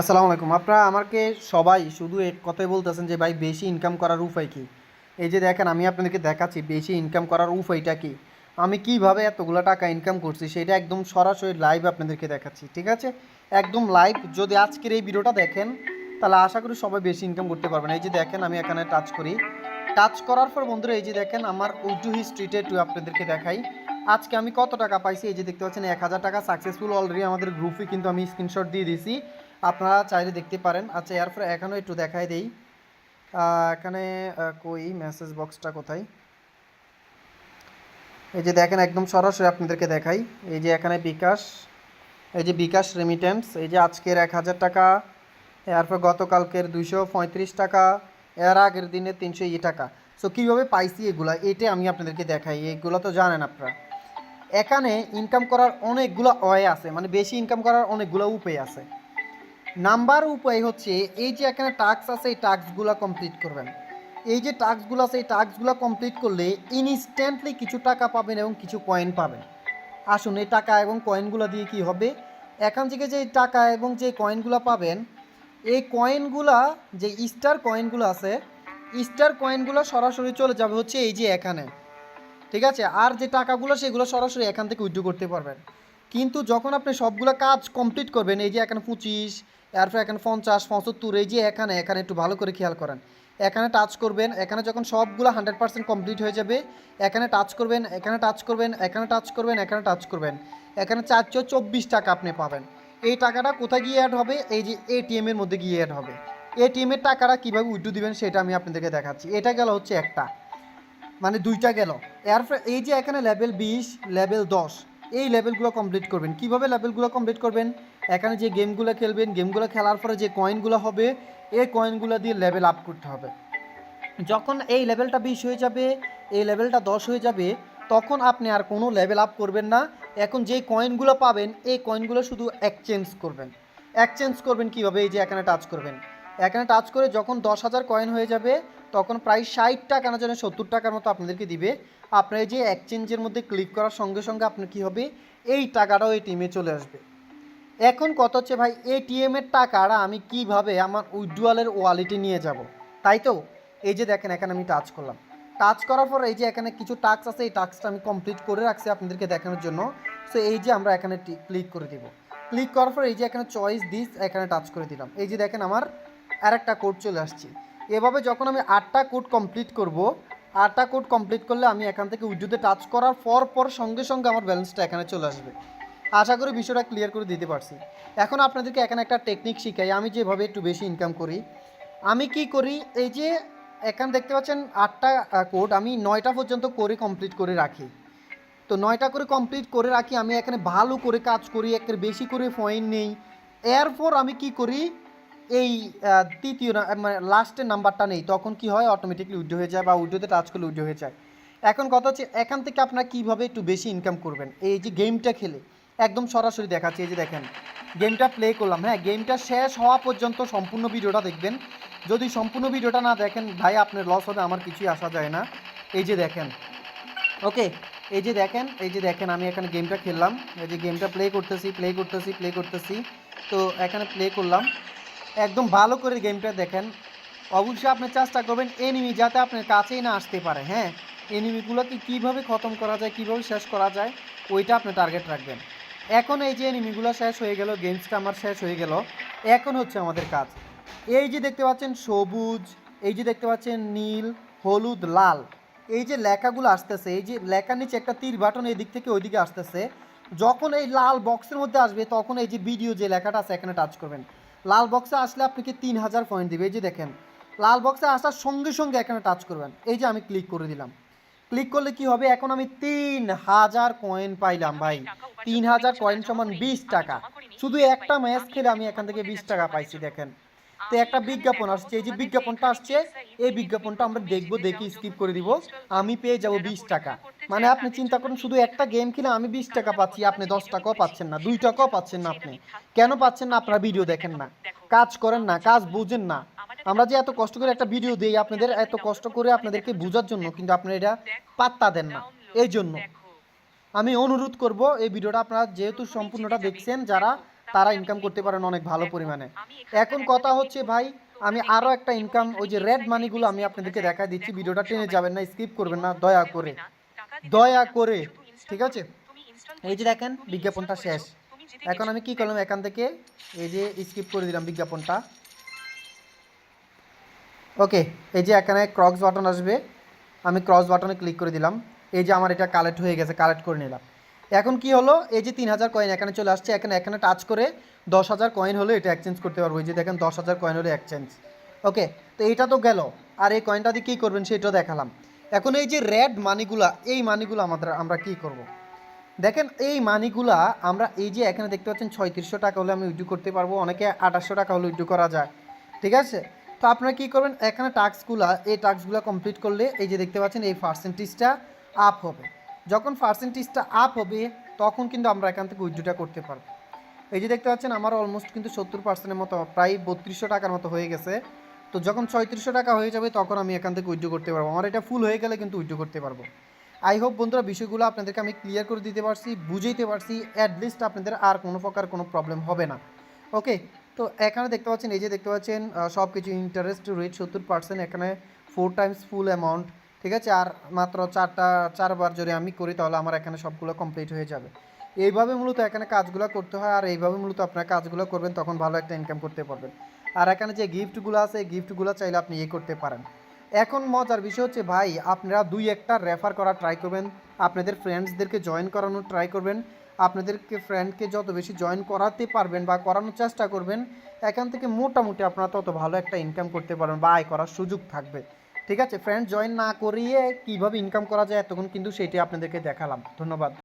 আসসালামু আলাইকুম। আপনারা আমাকে সবাই শুধু এক কথাই বলতেছেন যে, ভাই, বেশি ইনকাম করার উপায় কি? এই যে দেখেন, আমি আপনাদেরকে দেখাচ্ছি, বেশি ইনকাম করার উপায়টা কি? আমি কীভাবে এতগুলো টাকা ইনকাম করছি, সেটা একদম সরাসরি লাইভ আপনাদেরকে দেখাচ্ছি, ঠিক আছে? একদম লাইভ যদি আজকের এই ভিডিওটা দেখেন, তাহলে আশা করি সবাই বেশি ইনকাম করতে পারবেন। এই যে দেখেন, আমি এখানে টাচ করি। টাচ করার পর বন্ধুরা, এই যে দেখেন, আমার উইডু হিস্ট্রিটা একটু আপনাদেরকে দেখাই। আজকে আমি কত টাকা পাইছি? এই যে দেখতে পাচ্ছেন, এক হাজার টাকা সাকসেসফুল অলরেডি আমাদের গ্রুপে কিন্তু আমি স্ক্রিনশট দিয়ে দিয়েছি। আপনারা চাইলে দেখতে পারেন। আচ্ছা এরপরে এখানেও একটু দেখাই দেই। এখানে কই? মেসেজ বক্সটা কোথায়? এই যে দেখেন, একদম সরাসরি আপনাদেরকে দেখাই। এই যে এখানে বিকাশ, এই যে বিকাশ রেমিটেন্স এই যে আজকের এক হাজার টাকা এরপর গতকালকের দুইশো পঁয়ত্রিশ টাকা, এর আগের দিনে তিনশো ই টাকা। সো কীভাবে পাইছি এগুলা? এটাই আমি আপনাদেরকে দেখাই। এগুলো তো জানেন আপনারা। এখানে ইনকাম করার অনেকগুলো ওয়ে আছে। মানে বেশি ইনকাম করার অনেকগুলো উপায় আছে। নাম্বার উপায় হচ্ছে এই যে এখানে টাস্ক আছে, এই টাস্কগুলো কমপ্লিট করবেন। এই যে টাস্কগুলো আছে, এই টাস্কগুলো কমপ্লিট করলে ইনস্ট্যান্টলি কিছু টাকা পাবেন এবং কিছু কয়েন পাবেন। আসুন, এই টাকা এবং কয়েনগুলো দিয়ে কি হবে? এখান থেকে যে টাকা এবং যে কয়েনগুলো পাবেন, এই কয়েনগুলা যে স্টার কয়েনগুলো আছে স্টার কয়েনগুলো সরাসরি চলে যাবে হচ্ছে এই যে এখানে। ঠিক আছে? আর যে টাকাগুলো, সেগুলো সরাসরি এখান থেকে উইথড্র করতে পারবেন। কিন্তু যখন আপনি সবগুলো কাজ কমপ্লিট করবেন, এই যে এখানে পঁচিশ এরপর এখানে পঞ্চাশ, পঁচাত্তর, এই যে এখানে এখানে একটু ভালো করে খেয়াল করেন। এখানে টাচ করবেন, এখানে যখন সবগুলো হান্ড্রেড পার্সেন্ট কমপ্লিট হয়ে যাবে, এখানে টাচ করবেন, এখানে টাচ করবেন, এখানে টাচ করবেন, এখানে টাচ করবেন। এখানে চারশো চব্বিশ টাকা আপনি পাবেন। এই টাকাটা কোথায় গিয়ে অ্যাড হবে? এই যে এটিএম এর মধ্যে গিয়ে অ্যাড হবে। এটিএম এর টাকাটা কীভাবে উইথড্র দিবেন সেটা আমি আপনাদেরকে দেখাচ্ছি। এটা গেল হচ্ছে একটা। মানে দুইটা গেল। এরপর এই যে এখানে লেভেল বিশ লেভেল দশ এই লেভেলগুলো কমপ্লিট করবেন। কীভাবে লেভেলগুলো কমপ্লিট করবেন? এখানে যে গেমগুলো খেলবেন গেমগুলো খেলার পরে যে কয়েনগুলো হবে, এই কয়েনগুলো দিয়ে লেভেল আপ করতে হবে। যখন এই লেভেলটা বিশ হয়ে যাবে, এই লেভেলটা দশ হয়ে যাবে, তখন আপনি আর কোনো লেভেল আপ করবেন না। এখন যেই কয়েনগুলো পাবেন, এই কয়েনগুলো শুধু এক্সচেঞ্জ করবেন। এক্সচেঞ্জ করবেন কীভাবে? এই যে এখানে টাচ করবেন। এখানে টাচ করে যখন দশ হাজার কয়েন হয়ে যাবে তখন প্রায় ষাট টাকা না জানে সত্তর টাকার মতো আপনাদেরকে দিবে। আপনার যে এক্সচেঞ্জের মধ্যে ক্লিক করার সঙ্গে সঙ্গে আপনার কী হবে? এই টাকাটাও এই টিমে চলে আসবে। এখন কত হচ্ছে ভাই? এটিএম এর টাকাটা আমি কীভাবে আমার উইড্রোয়ালের ওয়ালেটে নিয়ে যাব? তাই তো? এই যে দেখেন, এখানে আমি টাচ করলাম। টাচ করার পর এই যে এখানে কিছু টাস্ক আছে, এই টাস্কটা আমি কমপ্লিট করে রাখছি আপনাদেরকে দেখানোর জন্য। সো এই যে আমরা এখানে ক্লিক করে দিব। ক্লিক করার পর এই যে এখানে চয়েস দিস এখানে টাচ করে দিলাম। এই যে দেখেন, আমার আরেকটা কোড চলে আসছে। এভাবে যখন আমি আটটা কোড কমপ্লিট করব, আটটা কোড কমপ্লিট করলে আমি এখান থেকে উইড্রোতে টাচ করার পর পর সঙ্গে সঙ্গে আমার ব্যালেন্সটা এখানে চলে আসবে। আশা করি বিষয়টা ক্লিয়ার করে দিতে পারছি। এখন আপনাদেরকে এখানে একটা টেকনিক শিখাই, আমি যেভাবে একটু বেশি ইনকাম করি। আমি কি করি, এই যে এখানে দেখতে পাচ্ছেন আটটা কোড আমি নয়টা পর্যন্ত করে কমপ্লিট করে রাখি। তো নয়টা করে কমপ্লিট করে রাখি, আমি এখানে ভালো করে কাজ করি, একের বেশি করে পয়েন্ট নেই। এরপর আমি কি করি এই তৃতীয় মানে লাস্টের নাম্বারটা নেই, তখন কি হয়? অটোমেটিকলি উইড্রো হয়ে যায় বা উইড্রোতে টাচ করলে উইড্রো হয়ে যায়। এখন কথা হচ্ছে, এখান থেকে আপনারা কীভাবে একটু বেশি ইনকাম করবেন? এই যে গেমটা খেলে, একদম সরাসরি দেখাচ্ছি, এই যে দেখেন গেমটা প্লে করলাম হ্যাঁ? গেমটা শেষ হওয়া পর্যন্ত সম্পূর্ণ ভিডিওটা দেখবেন। যদি সম্পূর্ণ ভিডিওটা না দেখেন, ভাই, আপনার লস হবে, আমার কিছুই আসা যায় না। এই যে দেখেন ওকে এই যে দেখেন, এই যে দেখেন, আমি এখানে গেমটা খেললাম। এই যে গেমটা প্লে করতেছি প্লে করতেছি প্লে করতেছি। তো এখানে প্লে করলাম। একদম ভালো করে গেমটা দেখেন। অবশ্যই আপনি চেষ্টা করবেন এনিমি যাতে আপনার কাছেই না আসতে পারে হ্যাঁ? এনিমিগুলোকে কীভাবে খতম করা যায়, কীভাবে শেষ করা যায়, ওইটা আপনি টার্গেট রাখবেন। এখন এই যে এনিমিগুলো শেষ হয়ে গেল গেমসটা আমার শেষ হয়ে গেল, এখন হচ্ছে আমাদের কাজ। এই যে দেখতে পাচ্ছেন সবুজ, এই যে দেখতে পাচ্ছেন নীল, হলুদ, লাল, এই যে লেখাগুলো আসতেছে, এই যে লেখার নিচে একটা তীর বাটন এই দিক থেকে ওইদিকে আসতেছে, যখন এই লাল বক্সের মধ্যে আসবে, তখন এই যে ভিডিও যে লেখাটা আছে, এখানে টাচ করবেন। লাল বক্সে আসলে আপনাকে তিন হাজার পয়েন্ট দেবে? এই যে দেখেন, লাল বক্সে আসার সঙ্গে সঙ্গে এখানে টাচ করবেন। এই যে আমি ক্লিক করে দিলাম। ক্লিক করলে কি হবে? এখন আমি তিন হাজার কয়েন পাইলাম ভাই। তিন হাজার কয়েন সমান বিশ টাকা। শুধু একটা ম্যাচ খেলে আমি এখান থেকে বিশ টাকা পাইছি, দেখেন। তো একটা বিজ্ঞাপন আসছে, এই যে বিজ্ঞাপনটা আসছে, এই বিজ্ঞাপনটা আমরা দেখব, দেখে স্কিপ করে দিব। আমি পেয়ে যাব বিশ টাকা। মানে আপনি চিন্তা করুন, শুধু একটা গেম খেলে আমি বিশ টাকা পাচ্ছি, আপনি দশ টাকাও পাচ্ছেন না, দুই টাকাও পাচ্ছেন না আপনি। কেন পাচ্ছেন না? আপনারা ভিডিও দেখেন না। কাজ করেন না, কাজ বুঝেন না। আমরা যে এত কষ্ট করে একটা ভিডিও দিই, আপনাদের এত কষ্ট করে আপনাদেরকে বোঝার জন্য কিন্তু আপনারা এটা পাত্তা দেন না। এই জন্য। আমি অনুরোধ করব, এই ভিডিওটা আপনারা যেহেতু সম্পূর্ণটা দেখছেন, যারা তারা ইনকাম করতে পারেন অনেক ভালো পরিমাণে। এখন কথা হচ্ছে ভাই আমি আরও একটা ইনকাম ওই যে রেড মানিগুলো আমি আপনাদেরকে দেখা দিচ্ছি ভিডিওটা টেনে যাবেন না স্কিপ করবেন না দয়া করে। দয়া করে ঠিক আছে? এই যে দেখেন বিজ্ঞাপনটা শেষ। এখন আমি কি করলাম এখান থেকে এই যে স্কিপ করে দিলাম বিজ্ঞাপনটা। ওকে এই যে এখানে ক্রক্স বাটন আসবে আমি ক্রস বাটনে ক্লিক করে দিলাম। এই যে আমার এটা কালেক্ট হয়ে গেছে কালেক্ট করে নিলাম। এখন কি হলো? এই যে তিন হাজার কয়েন এখানে চলে আসছে, এখানে এখানে টাচ করে দশ হাজার কয়েন হলে এটা এক্সচেঞ্জ করতে পারব। এই যে দেখেন, দশ হাজার কয়েন হলে এক্সচেঞ্জ ওকে তো এটা তো গেল। আর এই কয়েনটা দিয়ে কী করবেন সেটাও দেখালাম। এখন এই যে রেড মানিগুলা এই মানিগুলো আমাদের, আমরা কি করব। দেখেন, এই মানিগুলা আমরা এই যে এখানে দেখতে পাচ্ছেন ছয়ত্রিশশো টাকা হলে আমি উইড্রো করতে পারব। অনেকে আঠাশশো টাকা হলে উইড্রো করা যায়। ঠিক আছে? তো আপনারা কী করবেন? এখানে টাস্কগুলা এই টাস্কগুলো কমপ্লিট করলে এই যে দেখতে পাচ্ছেন এই পার্সেন্টেজটা আপ হবে। যখন পার্সেন্টেজটা আপ হবে, তখন কিন্তু আমরা এখান থেকে উইড্রোটা করতে পারব। এই যে দেখতে পাচ্ছেন, আমার অলমোস্ট কিন্তু সত্তর পার্সেন্টের মতো, প্রায় বত্রিশশো টাকার মতো হয়ে গেছে। তো যখন ছয়ত্রিশশো টাকা হয়ে যাবে, তখন আমি এখান থেকে উইড্রো করতে পারব। আমার এটা ফুল হয়ে গেলে কিন্তু উইড্রো করতে পারব। আই হোপ বন্ধুরা বিষয়গুলো আপনাদেরকে আমি ক্লিয়ার করে দিতে পারছি, বুঝাইতে পারছি অ্যাটলিস্ট আপনাদের আর কোনো প্রকার কোনো প্রবলেম হবে না। ওকে তো এখানে দেখতে পাচ্ছেন, এই যে দেখতে পাচ্ছেন সব কিছু ইন্টারেস্ট রেট সত্তর পার্সেন্ট এখানে ফোর টাইমস ফুল অ্যামাউন্ট ঠিক আছে? আর মাত্র চারটা, চারবার যদি আমি করি, তাহলে আমার এখানে সবগুলো কমপ্লিট হয়ে যাবে। এইভাবে মূলত এখানে কাজগুলো করতে হয়, আর এইভাবে মূলত আপনার কাজগুলো করবেন, তখন ভালো একটা ইনকাম করতে পারবেন। আর এখানে যে গিফটগুলো আছে, এই গিফটগুলো চাইলে আপনি ইয়ে করতে পারেন। এখন মজার বিষয় হচ্ছে, ভাই, আপনারা দুই একটা রেফার করা ট্রাই করবেন। আপনাদের ফ্রেন্ডসদেরকে জয়েন করানোর ট্রাই করবেন। আপনাদেরকে ফ্রেন্ডকে যত বেশি জয়েন করাতে পারবেন বা করানোর চেষ্টা করবেন, এখান থেকে মোটামুটি আপনারা তত ভালো একটা ইনকাম করতে পারবেন বা আয় করার সুযোগ থাকবে। ঠিক আছে ফ্রেন্ড জয়েন না করিয়ে কীভাবে ইনকাম করা যায় এতক্ষণ কিন্তু সেটি আপনাদেরকে দেখালাম। ধন্যবাদ।